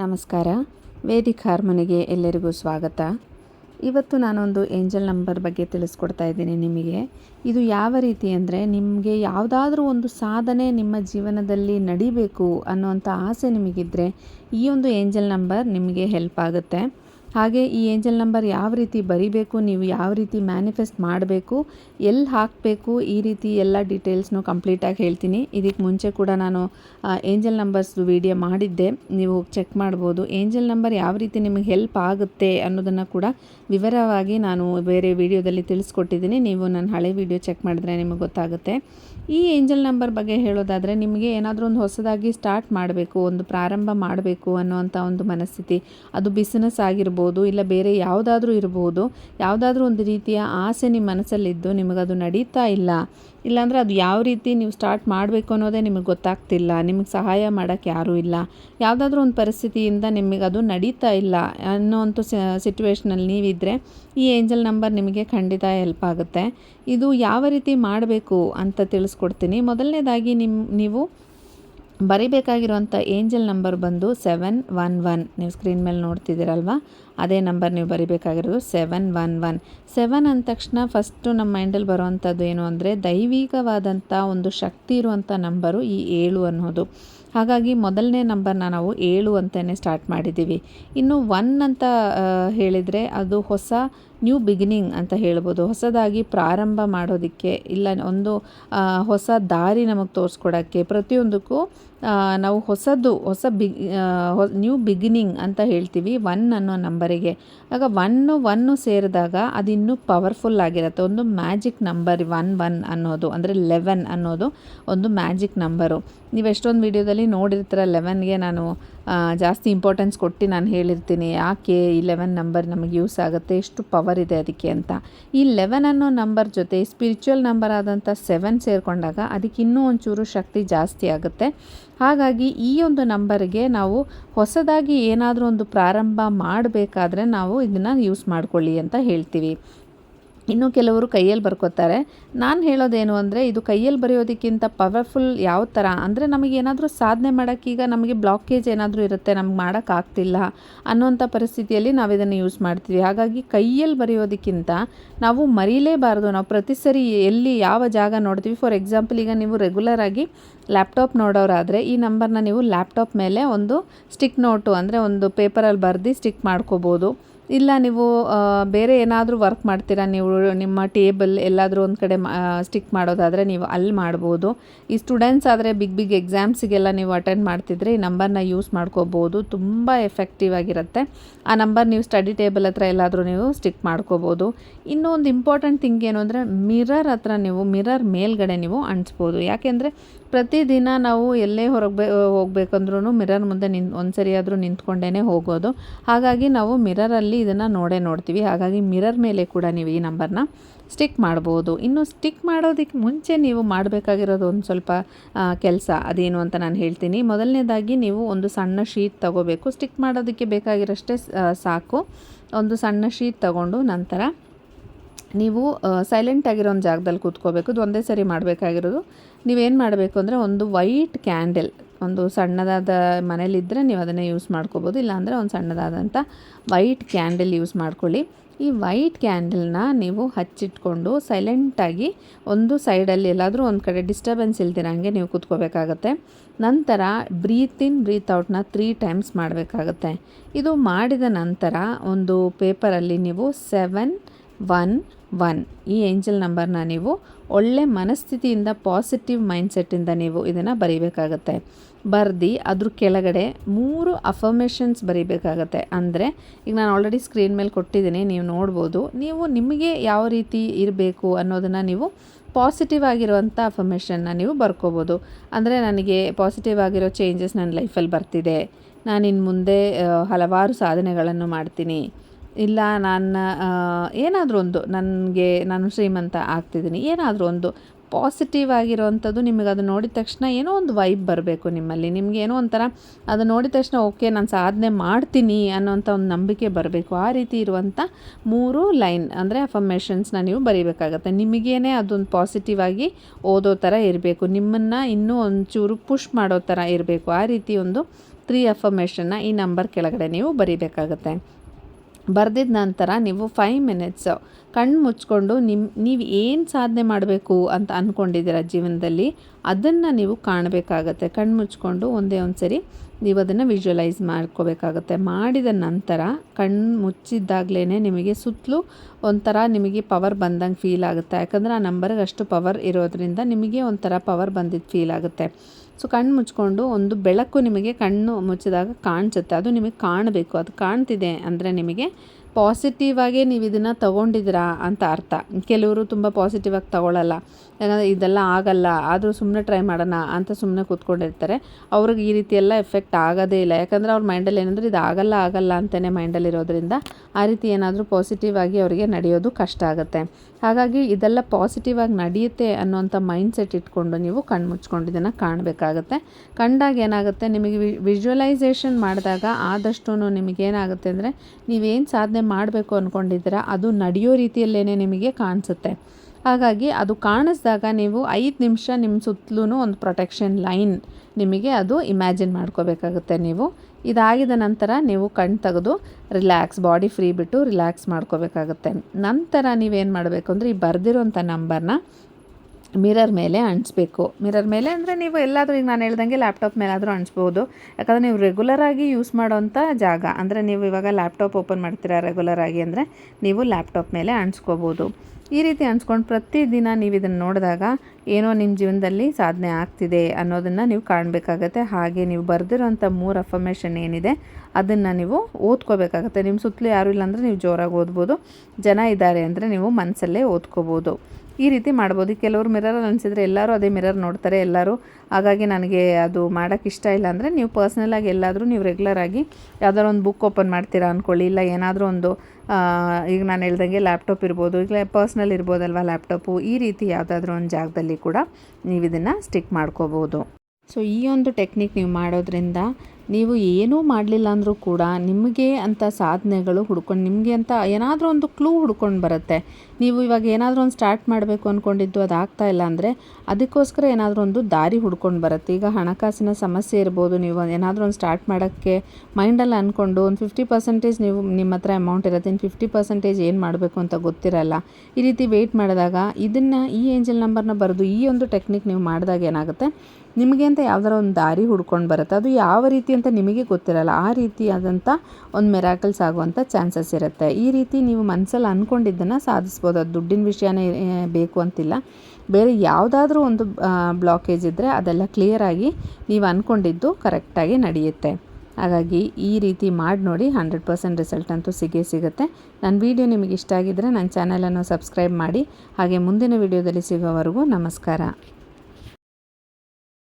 ನಮಸ್ಕಾರ. ವೇದಿಕ್ ಹಾರ್ಮನಿಗೆ ಎಲ್ಲರಿಗೂ ಸ್ವಾಗತ. ಇವತ್ತು ನಾನೊಂದು ಏಂಜಲ್ ನಂಬರ್ ಬಗ್ಗೆ ತಿಳಿಸ್ಕೊಡ್ತಾ ಇದ್ದೀನಿ ನಿಮಗೆ. ಇದು ಯಾವ ರೀತಿ ಅಂದರೆ ನಿಮಗೆ ಯಾವುದಾದ್ರೂ ಒಂದು ಸಾಧನೆ ನಿಮ್ಮ ಜೀವನದಲ್ಲಿ ನಡಿಬೇಕು ಅನ್ನೋವಂಥ ಆಸೆ ನಿಮಗಿದ್ದರೆ ಈ ಒಂದು ಏಂಜಲ್ ನಂಬರ್ ನಿಮಗೆ ಹೆಲ್ಪ್ ಆಗುತ್ತೆ. ಹಾಗೆ ಈ ಏಂಜಲ್ ನಂಬರ್ ಯಾವ ರೀತಿ ಬರಿಬೇಕು, ನೀವು ಯಾವ ರೀತಿ ಮ್ಯಾನಿಫೆಸ್ಟ್ ಮಾಡಬೇಕು ಎಲ್ಲಿ ಹಾಕಬೇಕು ಈ ರೀತಿ ಎಲ್ಲ ಡೀಟೇಲ್ಸ್ನು ಕಂಪ್ಲೀಟಾಗಿ ಹೇಳ್ತೀನಿ. ಇದಕ್ಕೆ ಮುಂಚೆ ಕೂಡ ನಾನು ಏಂಜಲ್ ನಂಬರ್ಸ್ ವಿಡಿಯೋ ಮಾಡಿದ್ದೆ. ನೀವು ಚೆಕ್ ಮಾಡ್ಬೋದು. ಏಂಜಲ್ ನಂಬರ್ ಯಾವ ರೀತಿ ನಿಮಗೆ ಹೆಲ್ಪ್ ಆಗುತ್ತೆ ಅನ್ನೋದನ್ನು ಕೂಡ ವಿವರವಾಗಿ ನಾನು ಬೇರೆ ವಿಡಿಯೋದಲ್ಲಿ ತಿಳಿಸ್ಕೊಟ್ಟಿದ್ದೀನಿ. ನೀವು ನನ್ನ ಹಳೆ ವಿಡಿಯೋ ಚೆಕ್ ಮಾಡಿದ್ರೆ ನಿಮಗೆ ಗೊತ್ತಾಗುತ್ತೆ. ಈ ಏಂಜಲ್ ನಂಬರ್ ಬಗ್ಗೆ ಹೇಳೋದಾದರೆ, ನಿಮಗೆ ಏನಾದರೂ ಒಂದು ಹೊಸದಾಗಿ ಸ್ಟಾರ್ಟ್ ಮಾಡಬೇಕು, ಒಂದು ಪ್ರಾರಂಭ ಮಾಡಬೇಕು ಅನ್ನೋವಂಥ ಒಂದು ಮನಸ್ಥಿತಿ. ಅದು ಬಿಸ್ನೆಸ್ ಆಗಿರ್ಬೋದು, ಇಲ್ಲ ಬೇರೆ ಯಾವುದಾದ್ರೂ ಇರ್ಬೋದು, ಯಾವುದಾದ್ರೂ ಒಂದು ರೀತಿಯ ಆಸೆ ನಿಮ್ಮ ಮನಸ್ಸಲ್ಲಿದ್ದು ನಿಮಗದು ನಡೀತಾ ಇಲ್ಲ. ಇಲ್ಲಾಂದರೆ ಅದು ಯಾವ ರೀತಿ ನೀವು ಸ್ಟಾರ್ಟ್ ಮಾಡಬೇಕು ಅನ್ನೋದೇ ನಿಮಗೆ ಗೊತ್ತಾಗ್ತಿಲ್ಲ. ನಿಮಗೆ ಸಹಾಯ ಮಾಡೋಕ್ಕೆ ಯಾರೂ ಇಲ್ಲ. ಯಾವುದಾದ್ರೂ ಒಂದು ಪರಿಸ್ಥಿತಿಯಿಂದ ನಿಮಗೆ ಅದು ನಡೀತಾ ಇಲ್ಲ ಅನ್ನೋವಂಥ ಸಿಚುವೇಶ್ನಲ್ಲಿ ನೀವಿದ್ದರೆ ಈ ಏಂಜಲ್ ನಂಬರ್ ನಿಮಗೆ ಖಂಡಿತ ಹೆಲ್ಪ್ ಆಗುತ್ತೆ. ಇದು ಯಾವ ರೀತಿ ಮಾಡಬೇಕು ಅಂತ ತಿಳಿಸ್ಕೊಡ್ತೀನಿ. ಮೊದಲನೇದಾಗಿ ನಿಮ್ಮ ನೀವು ಬರಿಬೇಕಾಗಿರುವಂಥ ಏಂಜಲ್ ನಂಬರ್ ಬಂದು ಸೆವೆನ್ ಒನ್ ಒನ್. ನೀವು ಸ್ಕ್ರೀನ್ ಮೇಲೆ ನೋಡ್ತಿದ್ದೀರಲ್ವ? ಅದೇ ನಂಬರ್ ನೀವು ಬರಿಬೇಕಾಗಿರೋದು ಸೆವೆನ್ ಒನ್ ಒನ್. ಸೆವೆನ್ ಅಂದ ತಕ್ಷಣ ಫಸ್ಟು ನಮ್ಮ ಮೈಂಡಲ್ಲಿ ಬರುವಂಥದ್ದು ಏನು ಅಂದರೆ ದೈವಿಕವಾದಂಥ ಒಂದು ಶಕ್ತಿ ಇರುವಂಥ ನಂಬರು ಈ ಏಳು ಅನ್ನೋದು. ಹಾಗಾಗಿ ಮೊದಲನೇ ನಂಬರ್ನ ನಾವು ಏಳು ಅಂತಲೇ ಸ್ಟಾರ್ಟ್ ಮಾಡಿದ್ದೀವಿ. ಇನ್ನು ಒನ್ ಅಂತ ಹೇಳಿದರೆ ಅದು ಹೊಸ ನ್ಯೂ ಬಿಗಿನಿಂಗ್ ಅಂತ ಹೇಳ್ಬೋದು. ಹೊಸದಾಗಿ ಪ್ರಾರಂಭ ಮಾಡೋದಕ್ಕೆ ಇಲ್ಲ ಒಂದು ಹೊಸ ದಾರಿ ನಮಗೆ ತೋರಿಸ್ಕೊಡೋಕ್ಕೆ ಪ್ರತಿಯೊಂದಕ್ಕೂ ನಾವು ಹೊಸದು, ಹೊಸ ಬಿಗ್ ನ್ಯೂ ಬಿಗಿನಿಂಗ್ ಅಂತ ಹೇಳ್ತೀವಿ ಒನ್ ಅನ್ನೋ ನಂಬರಿಗೆ. ಆಗ ಒನ್ನು ಒನ್ನು ಸೇರಿದಾಗ ಅದು ಇನ್ನೂ ಪವರ್ಫುಲ್ ಆಗಿರುತ್ತೆ. ಒಂದು ಮ್ಯಾಜಿಕ್ ನಂಬರ್ ಒನ್ ಒನ್ ಅನ್ನೋದು, ಅಂದರೆ ಲೆವೆನ್ ಅನ್ನೋದು ಒಂದು ಮ್ಯಾಜಿಕ್ ನಂಬರು ನೀವು ಎಷ್ಟೊಂದು ವೀಡಿಯೋದಲ್ಲಿ ನೋಡಿರ್ತೀರ ಲೆವೆನ್ಗೆ ನಾನು ಜಾಸ್ತಿ ಇಂಪಾರ್ಟೆನ್ಸ್ ಕೊಟ್ಟು ನಾನು ಹೇಳಿರ್ತೀನಿ, ಯಾಕೆ ಈ ಲೆವೆನ್ ನಂಬರ್ ನಮಗೆ ಯೂಸ್ ಆಗುತ್ತೆ, ಎಷ್ಟು ಪವರ್ ಇದೆ ಅದಕ್ಕೆ ಅಂತ. ಈ ಲೆವೆನ್ ಅನ್ನೋ ನಂಬರ್ ಜೊತೆ ಸ್ಪಿರಿಚುವಲ್ ನಂಬರ್ ಆದಂಥ ಸೆವೆನ್ ಸೇರಿಕೊಂಡಾಗ ಅದಕ್ಕೆ ಇನ್ನೂ ಒಂಚೂರು ಶಕ್ತಿ ಜಾಸ್ತಿ ಆಗುತ್ತೆ. ಹಾಗಾಗಿ ಈ ಒಂದು ನಂಬರ್ಗೆ ನಾವು ಹೊಸದಾಗಿ ಏನಾದರೂ ಒಂದು ಪ್ರಾರಂಭ ಮಾಡಬೇಕಾದ್ರೆ ನಾವು ಇದನ್ನು ಯೂಸ್ ಮಾಡ್ಕೊಳ್ಳಿ ಅಂತ ಹೇಳ್ತೀವಿ. ಇನ್ನು ಕೆಲವರು ಕೈಯಲ್ಲಿ ಬರ್ಕೋತಾರೆ. ನಾನು ಹೇಳೋದೇನು ಅಂದರೆ, ಇದು ಕೈಯಲ್ಲಿ ಬರೆಯೋದಕ್ಕಿಂತ ಪವರ್ಫುಲ್ ಯಾವ ಥರ ಅಂದರೆ ನಮಗೇನಾದರೂ ಸಾಧನೆ ಮಾಡೋಕ್ಕೀಗ ನಮಗೆ ಬ್ಲಾಕೇಜ್ ಏನಾದರೂ ಇರುತ್ತೆ, ನಮ್ಗೆ ಮಾಡೋಕ್ಕಾಗ್ತಿಲ್ಲ ಅನ್ನೋಂಥ ಪರಿಸ್ಥಿತಿಯಲ್ಲಿ ನಾವು ಇದನ್ನು ಯೂಸ್ ಮಾಡ್ತೀವಿ. ಹಾಗಾಗಿ ಕೈಯಲ್ಲಿ ಬರೆಯೋದಕ್ಕಿಂತ ನಾವು ಮರೀಲೇಬಾರ್ದು. ನಾವು ಪ್ರತಿ ಸರಿ ಎಲ್ಲಿ ಯಾವ ಜಾಗ ನೋಡ್ತೀವಿ ಫಾರ್ ಎಕ್ಸಾಂಪಲ್ ಈಗ ನೀವು ರೆಗ್ಯುಲರ್ ಆಗಿ ಲ್ಯಾಪ್ಟಾಪ್ ನೋಡೋರಾದರೆ ಈ ನಂಬರ್ನ ನೀವು ಲ್ಯಾಪ್ಟಾಪ್ ಮೇಲೆ ಒಂದು ಸ್ಟಿಕ್ ನೋಟು ಅಂದರೆ ಒಂದು ಪೇಪರಲ್ಲಿ ಬರೆದು ಸ್ಟಿಕ್ ಮಾಡ್ಕೋಬೋದು. ಇಲ್ಲ, ನೀವು ಬೇರೆ ಏನಾದರೂ ವರ್ಕ್ ಮಾಡ್ತೀರಾ? ನೀವು ನಿಮ್ಮ ಟೇಬಲ್ ಎಲ್ಲಾದರೂ ಒಂದು ಕಡೆ ಸ್ಟಿಕ್ ಮಾಡೋದಾದರೆ ನೀವು ಅಲ್ಲಿ ಮಾಡ್ಬೋದು. ಈ ಸ್ಟೂಡೆಂಟ್ಸ್ ಆದರೆ ಬಿಗ್ ಬಿಗ್ ಎಕ್ಸಾಮ್ಸಿಗೆಲ್ಲ ನೀವು ಅಟೆಂಡ್ ಮಾಡ್ತಿದ್ರೆ ಈ ನಂಬರ್ನ ಯೂಸ್ ಮಾಡ್ಕೋಬೋದು. ತುಂಬ ಎಫೆಕ್ಟಿವ್ ಆಗಿರುತ್ತೆ. ಆ ನಂಬರ್ ನೀವು ಸ್ಟಡಿ ಟೇಬಲ್ ಹತ್ರ ಎಲ್ಲಾದರೂ ನೀವು ಸ್ಟಿಕ್ ಮಾಡ್ಕೋಬೋದು. ಇನ್ನೂ ಒಂದು ಇಂಪಾರ್ಟೆಂಟ್ ಥಿಂಗ್ ಏನು ಅಂದರೆ ಮಿರರ್ ಹತ್ರ ನೀವು ಮಿರರ್ ಮೇಲ್ಗಡೆ ನೀವು ಅಂಟಿಸ್ಬೋದು. ಯಾಕೆಂದರೆ ಪ್ರತಿದಿನ ನಾವು ಎಲ್ಲೇ ಹೊರಗೆ ಹೋಗ್ಬೇಕಂದ್ರೂ ಮಿರರ್ ಮುಂದೆ ನಿನ್ ಒಂದು ಸರಿಯಾದರೂ ನಿಂತ್ಕೊಂಡೇ ಹೋಗೋದು. ಹಾಗಾಗಿ ನಾವು ಮಿರರಲ್ಲಿ ಇದನ್ನು ನೋಡೇ ನೋಡ್ತೀವಿ. ಹಾಗಾಗಿ ಮಿರರ್ ಮೇಲೆ ಕೂಡ ನೀವು ಈ ನಂಬರ್ನ ಸ್ಟಿಕ್ ಮಾಡ್ಬೋದು. ಇನ್ನು ಸ್ಟಿಕ್ ಮಾಡೋದಕ್ಕೆ ಮುಂಚೆ ನೀವು ಮಾಡಬೇಕಾಗಿರೋದು ಒಂದು ಸ್ವಲ್ಪ ಕೆಲಸ. ಅದೇನು ಅಂತ ನಾನು ಹೇಳ್ತೀನಿ. ಮೊದಲನೇದಾಗಿ ನೀವು ಒಂದು ಸಣ್ಣ ಶೀಟ್ ತಗೋಬೇಕು. ಸ್ಟಿಕ್ ಮಾಡೋದಕ್ಕೆ ಬೇಕಾಗಿರೋಷ್ಟೇ ಸಾಕು. ಒಂದು ಸಣ್ಣ ಶೀಟ್ ತಗೊಂಡು ನಂತರ ನೀವು ಸೈಲೆಂಟ್ ಆಗಿರೋ ಒಂದು ಜಾಗದಲ್ಲಿ ಕೂತ್ಕೋಬೇಕು. ಇದು ಒಂದೇ ಸರಿ ಮಾಡಬೇಕಾಗಿರೋದು. ನೀವೇನು ಮಾಡಬೇಕು ಅಂದರೆ ಒಂದು ವೈಟ್ ಕ್ಯಾಂಡಲ್ ಒಂದು ಸಣ್ಣದಾದ ಮನೇಲಿದ್ದರೆ ನೀವು ಅದನ್ನೇ ಯೂಸ್ ಮಾಡ್ಕೋಬೋದು. ಇಲ್ಲಾಂದರೆ ಒಂದು ಸಣ್ಣದಾದಂಥ ವೈಟ್ ಕ್ಯಾಂಡಲ್ ಯೂಸ್ ಮಾಡ್ಕೊಳ್ಳಿ. ಈ ವೈಟ್ ಕ್ಯಾಂಡಲ್ನ ನೀವು ಹಚ್ಚಿಟ್ಕೊಂಡು ಸೈಲೆಂಟಾಗಿ ಒಂದು ಸೈಡಲ್ಲಿ ಎಲ್ಲಾದರೂ ಒಂದು ಕಡೆ ಡಿಸ್ಟರ್ಬೆನ್ಸ್ ಇಲ್ದಿರಂಗೆ ನೀವು ಕೂತ್ಕೋಬೇಕಾಗತ್ತೆ. ನಂತರ ಬ್ರೀತ್ ಇನ್ ಬ್ರೀತ್ ಔಟ್ನ ತ್ರೀ ಟೈಮ್ಸ್ ಮಾಡಬೇಕಾಗತ್ತೆ. ಇದು ಮಾಡಿದ ನಂತರ ಒಂದು ಪೇಪರಲ್ಲಿ ನೀವು ಸೆವೆನ್ ಒನ್ ಒನ್. ಈ ಏಂಜಲ್ ನಂಬರ್ನ ನೀವು ಒಳ್ಳೆ ಮನಸ್ಥಿತಿಯಿಂದ ಪಾಸಿಟಿವ್ ಮೈಂಡ್ಸೆಟ್ಟಿಂದ ನೀವು ಇದನ್ನು ಬರೀಬೇಕಾಗತ್ತೆ. ಬರ್ದು ಅದ್ರ ಕೆಳಗಡೆ ಮೂರು ಅಫರ್ಮೇಷನ್ಸ್ ಬರೀಬೇಕಾಗತ್ತೆ. ಅಂದರೆ ಈಗ ನಾನು ಆಲ್ರೆಡಿ ಸ್ಕ್ರೀನ್ ಮೇಲೆ ಕೊಟ್ಟಿದ್ದೀನಿ, ನೀವು ನೋಡ್ಬೋದು. ನೀವು ನಿಮಗೆ ಯಾವ ರೀತಿ ಇರಬೇಕು ಅನ್ನೋದನ್ನು ನೀವು ಪಾಸಿಟಿವ್ ಆಗಿರುವಂಥ ಅಫರ್ಮೇಷನ್ನ ನೀವು ಬರ್ಕೋಬೋದು. ಅಂದರೆ ನನಗೆ ಪಾಸಿಟಿವ್ ಆಗಿರೋ ಚೇಂಜಸ್ ನನ್ನ ಲೈಫಲ್ಲಿ ಬರ್ತಿದೆ. ನಾನು ಇನ್ನು ಮುಂದೆ ಹಲವಾರು ಸಾಧನೆಗಳನ್ನು ಮಾಡ್ತೀನಿ. ಇಲ್ಲ ನಾನು ಏನಾದರೂ ಒಂದು ನನಗೆ, ನಾನು ಶ್ರೀಮಂತ ಆಗ್ತಿದ್ದೀನಿ. ಏನಾದರೂ ಒಂದು ಪಾಸಿಟಿವ್ ಆಗಿರೋವಂಥದ್ದು ನಿಮಗೆ ಅದು ನೋಡಿದ ತಕ್ಷಣ ಏನೋ ಒಂದು ವೈಬ್ ಬರಬೇಕು ನಿಮ್ಮಲ್ಲಿ. ನಿಮಗೆ ಏನೋ ಒಂಥರ ಅದು ನೋಡಿದ ತಕ್ಷಣ, ಓಕೆ, ನಾನು ಸಾಧನೆ ಮಾಡ್ತೀನಿ ಅನ್ನೋಂಥ ಒಂದು ನಂಬಿಕೆ ಬರಬೇಕು. ಆ ರೀತಿ ಇರುವಂಥ ಮೂರು ಲೈನ್ ಅಂದರೆ ಅಫಮೇಷನ್ಸ್ನ ನೀವು ಬರೀಬೇಕಾಗತ್ತೆ. ನಿಮಗೇನೆ ಅದೊಂದು ಪಾಸಿಟಿವ್ ಆಗಿ ಓದೋ ಥರ ಇರಬೇಕು. ನಿಮ್ಮನ್ನು ಇನ್ನೂ ಒಂಚೂರು ಪುಷ್ ಮಾಡೋ ಥರ ಇರಬೇಕು. ಆ ರೀತಿ ಒಂದು ತ್ರೀ ಅಫಮೇಷನ್ನ ಈ ನಂಬರ್ ಕೆಳಗಡೆ ನೀವು ಬರೀಬೇಕಾಗತ್ತೆ. ಬರೆದಿದ ನಂತರ ನೀವು ಫೈವ್ ಮಿನಿಟ್ಸ್ ಕಣ್ಣು ಮುಚ್ಕೊಂಡು ನಿಮ್ಮ ನೀವು ಏನು ಸಾಧನೆ ಮಾಡಬೇಕು ಅಂತ ಅಂದ್ಕೊಂಡಿದ್ದೀರ ಜೀವನದಲ್ಲಿ, ಅದನ್ನು ನೀವು ಕಾಣಬೇಕಾಗತ್ತೆ. ಕಣ್ಣು ಮುಚ್ಕೊಂಡು ಒಂದೇ ಒಂದು ಸರಿ ನೀವು ಅದನ್ನು ವಿಜುವಲೈಸ್ ಮಾಡ್ಕೋಬೇಕಾಗುತ್ತೆ. ಮಾಡಿದ ನಂತರ ಕಣ್ಣು ಮುಚ್ಚಿದ್ದಾಗಲೇ ನಿಮಗೆ ಸುತ್ತಲೂ ಒಂಥರ ನಿಮಗೆ ಪವರ್ ಬಂದಂಗೆ ಫೀಲ್ ಆಗುತ್ತೆ. ಯಾಕಂದರೆ ಆ ನಂಬರ್ಗೆ ಅಷ್ಟು ಪವರ್ ಇರೋದ್ರಿಂದ ನಿಮಗೆ ಒಂಥರ ಪವರ್ ಬಂದಿದ್ದು ಫೀಲ್ ಆಗುತ್ತೆ. ಸೊ ಕಣ್ಣು ಮುಚ್ಕೊಂಡು ಒಂದು ಬೆಳಕು ನಿಮಗೆ ಕಣ್ಣು ಮುಚ್ಚಿದಾಗ ಕಾಣಿಸುತ್ತೆ. ಅದು ನಿಮಗೆ ಕಾಣಬೇಕು. ಅದು ಕಾಣ್ತಿದೆ ಅಂದರೆ ನಿಮಗೆ ಪಾಸಿಟಿವ್ ಆಗಿ ನೀವು ಇದನ್ನು ತೊಗೊಂಡಿದ್ದೀರಾ ಅಂತ ಅರ್ಥ. ಕೆಲವರು ತುಂಬ ಪಾಸಿಟಿವ್ ಆಗಿ ತಗೊಳ್ಳಲ್ಲ ಯಾಕಂದರೆ ಇದೆಲ್ಲ ಆಗಲ್ಲ, ಆದರೂ ಸುಮ್ಮನೆ ಟ್ರೈ ಮಾಡೋಣ ಅಂತ ಸುಮ್ಮನೆ ಕೂತ್ಕೊಂಡಿರ್ತಾರೆ. ಅವ್ರಿಗೆ ಈ ರೀತಿ ಎಲ್ಲ ಎಫೆಕ್ಟ್ ಆಗೋದೇ ಇಲ್ಲ. ಯಾಕಂದರೆ ಅವ್ರ ಮೈಂಡಲ್ಲಿ ಏನಂದರೆ ಇದು ಆಗಲ್ಲ ಆಗಲ್ಲ ಅಂತಲೇ ಮೈಂಡಲ್ಲಿ ಇರೋದ್ರಿಂದ ಆ ರೀತಿ ಏನಾದರೂ ಪಾಸಿಟಿವ್ ಆಗಿ ಅವರಿಗೆ ನಡೆಯೋದು ಕಷ್ಟ ಆಗುತ್ತೆ. ಹಾಗಾಗಿ ಇದೆಲ್ಲ ಪಾಸಿಟಿವ್ ಆಗಿ ನಡೆಯುತ್ತೆ ಮೈಂಡ್ ಸೆಟ್ ಇಟ್ಕೊಂಡು ನೀವು ಕಣ್ಣು ಮುಚ್ಕೊಂಡು ಇದನ್ನು ಕಾಣಬೇಕಾಗತ್ತೆ. ಕಂಡಾಗ ಏನಾಗುತ್ತೆ? ನಿಮಗೆ ವಿಜುವಲೈಸೇಷನ್ ಮಾಡಿದಾಗ ಆದಷ್ಟು ನಿಮಗೇನಾಗುತ್ತೆ ಅಂದರೆ ನೀವೇನು ಸಾಧನೆ ಮಾಡಬೇಕು ಅಂದ್ಕೊಂಡಿದ್ದೀರಾ ಅದು ನಡೆಯೋ ರೀತಿಯಲ್ಲೇ ನಿಮಗೆ ಕಾಣಿಸುತ್ತೆ. ಹಾಗಾಗಿ ಅದು ಕಾಣಿಸ್ದಾಗ ನೀವು ಐದು ನಿಮಿಷ ನಿಮ್ಮ ಸುತ್ತಲೂ ಒಂದು ಪ್ರೊಟೆಕ್ಷನ್ ಲೈನ್ ನಿಮಗೆ ಅದು ಇಮ್ಯಾಜಿನ್ ಮಾಡ್ಕೋಬೇಕಾಗುತ್ತೆ ನೀವು. ಇದಾಗಿದ ನಂತರ ನೀವು ಕಣ್ಣು ತೆಗೆದು ರಿಲ್ಯಾಕ್ಸ್ ಬಾಡಿ ಫ್ರೀ ಬಿಟ್ಟು ರಿಲ್ಯಾಕ್ಸ್ ಮಾಡ್ಕೋಬೇಕಾಗುತ್ತೆ. ನಂತರ ನೀವೇನು ಮಾಡಬೇಕು ಅಂದರೆ ಈ ಬರೆದಿರೋಂಥ ನಂಬರ್ನ ಮಿರರ್ ಮೇಲೆ ಅಂಟಿಸ್ಬೇಕು. ಮಿರರ್ ಮೇಲೆ ಅಂದರೆ ನೀವು ಎಲ್ಲಾದರೂ, ಈಗ ನಾನು ಹೇಳ್ದಂಗೆ ಲ್ಯಾಪ್ಟಾಪ್ ಮೇಲಾದರೂ ಅಂಟಿಸ್ಬೋದು. ಯಾಕಂದರೆ ನೀವು ರೆಗ್ಯುಲರಾಗಿ ಯೂಸ್ ಮಾಡೋವಂಥ ಜಾಗ. ಅಂದರೆ ನೀವು ಇವಾಗ ಲ್ಯಾಪ್ಟಾಪ್ ಓಪನ್ ಮಾಡ್ತೀರಾ ರೆಗ್ಯುಲರಾಗಿ ಅಂದರೆ ನೀವು ಲ್ಯಾಪ್ಟಾಪ್ ಮೇಲೆ ಅಂಟಿಸ್ಕೋಬೋದು. ಈ ರೀತಿ ಅನ್ಸ್ಕೊಂಡು ಪ್ರತಿದಿನ ನೀವು ಇದನ್ನು ನೋಡಿದಾಗ ಏನೋ ನಿಮ್ಮ ಜೀವನದಲ್ಲಿ ಸಾಧನೆ ಆಗ್ತಿದೆ ಅನ್ನೋದನ್ನು ನೀವು ಕಾಣಬೇಕಾಗತ್ತೆ. ಹಾಗೆ ನೀವು ಬರೆದಿರೋಂಥ ಮೂರು ಅಫರ್ಮೇಷನ್ ಏನಿದೆ, ಅದನ್ನು ನೀವು ಓದ್ಕೋಬೇಕಾಗತ್ತೆ. ನಿಮ್ಮ ಸುತ್ತಲೂ ಯಾರೂ ಇಲ್ಲ ಅಂದರೆ ನೀವು ಜೋರಾಗಿ ಓದ್ಬೋದು. ಜನ ಇದ್ದಾರೆ ಅಂದರೆ ನೀವು ಮನಸ್ಸಲ್ಲೇ ಓದ್ಕೋಬೋದು. ಈ ರೀತಿ ಮಾಡ್ಬೋದು. ಕೆಲವರು ಮಿರರಲ್ಲಿ ಅನ್ಸಿದ್ರೆ ಎಲ್ಲರೂ ಅದೇ ಮಿರರ್ ನೋಡ್ತಾರೆ ಎಲ್ಲರೂ. ಹಾಗಾಗಿ ನನಗೆ ಅದು ಮಾಡೋಕ್ಕೆ ಇಷ್ಟ ಇಲ್ಲ ಅಂದರೆ ನೀವು ಪರ್ಸ್ನಲಾಗಿ ಎಲ್ಲಾದರೂ ನೀವು ರೆಗ್ಯುಲರಾಗಿ ಯಾವ್ದಾದ್ರು ಒಂದು ಬುಕ್ ಓಪನ್ ಮಾಡ್ತೀರಾ ಅಂದ್ಕೊಳ್ಳಿ ಇಲ್ಲ ಏನಾದರೂ ಒಂದು ಈಗ ನಾನು ಹೇಳ್ದಂಗೆ ಲ್ಯಾಪ್ಟಾಪ್ ಇರ್ಬೋದು, ಇಲ್ಲ ಪರ್ಸ್ನಲ್ ಇರ್ಬೋದಲ್ವ ಲ್ಯಾಪ್ಟಾಪು ಈ ರೀತಿ ಯಾವುದಾದ್ರೂ ಒಂದು ಜಾಗದಲ್ಲಿ ಕೂಡ ನೀವು ಇದನ್ನು ಸ್ಟಿಕ್ ಮಾಡ್ಕೋಬೋದು. ಸೊ ಈ ಒಂದು ಟೆಕ್ನಿಕ್ ನೀವು ಮಾಡೋದ್ರಿಂದ ನೀವು ಏನೂ ಮಾಡಲಿಲ್ಲ ಅಂದರೂ ಕೂಡ ನಿಮಗೆ ಅಂತ ಸಾಧನೆಗಳು ಹುಡ್ಕೊಂಡು, ನಿಮಗೆ ಅಂತ ಏನಾದರೂ ಒಂದು ಕ್ಲೂ ಹುಡ್ಕೊಂಡು ಬರುತ್ತೆ. ನೀವು ಇವಾಗ ಏನಾದರೂ ಒಂದು ಸ್ಟಾರ್ಟ್ ಮಾಡಬೇಕು ಅಂದ್ಕೊಂಡಿದ್ದು ಅದು ಆಗ್ತಾ ಇಲ್ಲ ಅಂದರೆ ಅದಕ್ಕೋಸ್ಕರ ಏನಾದರೂ ಒಂದು ದಾರಿ ಹುಡ್ಕೊಂಡು ಬರುತ್ತೆ. ಈಗ ಹಣಕಾಸಿನ ಸಮಸ್ಯೆ ಇರ್ಬೋದು, ನೀವು ಏನಾದರೂ ಒಂದು ಸ್ಟಾರ್ಟ್ ಮಾಡೋಕ್ಕೆ ಮೈಂಡಲ್ಲಿ ಅಂದ್ಕೊಂಡು ಒಂದು ಫಿಫ್ಟಿ ಪರ್ಸೆಂಟೇಜ್ ನೀವು ನಿಮ್ಮ ಹತ್ರ ಅಮೌಂಟ್ ಇರುತ್ತೆ. ಇನ್ನು ಫಿಫ್ಟಿ ಪರ್ಸೆಂಟೇಜ್ ಏನು ಮಾಡಬೇಕು ಅಂತ ಗೊತ್ತಿರಲ್ಲ. ಈ ರೀತಿ ವೆಯ್ಟ್ ಮಾಡಿದಾಗ ಇದನ್ನು ಈ ಏಂಜಲ್ ನಂಬರ್ನ ಬರೆದು ಈ ಒಂದು ಟೆಕ್ನಿಕ್ ನೀವು ಮಾಡಿದಾಗ ಏನಾಗುತ್ತೆ? ನಿಮಗೆ ಅಂತ ಯಾವ್ದಾರ ಒಂದು ದಾರಿ ಹುಡ್ಕೊಂಡು ಬರುತ್ತೆ. ಅದು ಯಾವ ರೀತಿ ಅಂತ ನಿಮಗೆ ಗೊತ್ತಿರಲ್ಲ, ಆ ರೀತಿಯಾದಂಥ ಒಂದು ಮೆರಾಕಲ್ಸ್ ಆಗುವಂಥ ಚಾನ್ಸಸ್ ಇರುತ್ತೆ. ಈ ರೀತಿ ನೀವು ಮನಸ್ಸಲ್ಲಿ ಅಂದ್ಕೊಂಡಿದ್ದನ್ನು ಸಾಧಿಸ್ಬೋದು. ಅದು ದುಡ್ಡಿನ ವಿಷಯನೇ ಬೇಕು ಅಂತಿಲ್ಲ. ಬೇರೆ ಯಾವುದಾದ್ರೂ ಒಂದು ಬ್ಲಾಕೇಜ್ ಇದ್ದರೆ ಅದೆಲ್ಲ ಕ್ಲಿಯರಾಗಿ ನೀವು ಅಂದ್ಕೊಂಡಿದ್ದು ಕರೆಕ್ಟಾಗಿ ನಡೆಯುತ್ತೆ. ಹಾಗಾಗಿ ಈ ರೀತಿ ಮಾಡಿ ನೋಡಿ ಹಂಡ್ರೆಡ್ ಪರ್ಸೆಂಟ್ ರಿಸಲ್ಟ್ ಅಂತೂ ಸಿಗೇ ಸಿಗುತ್ತೆ. ನನ್ನ ವಿಡಿಯೋ ನಿಮಗೆ ಇಷ್ಟ ಆಗಿದ್ದರೆ ನನ್ನ ಚಾನಲನ್ನು ಸಬ್ಸ್ಕ್ರೈಬ್ ಮಾಡಿ. ಹಾಗೆ ಮುಂದಿನ ವೀಡಿಯೋದಲ್ಲಿ ಸಿಗೋವರೆಗೂ ನಮಸ್ಕಾರ.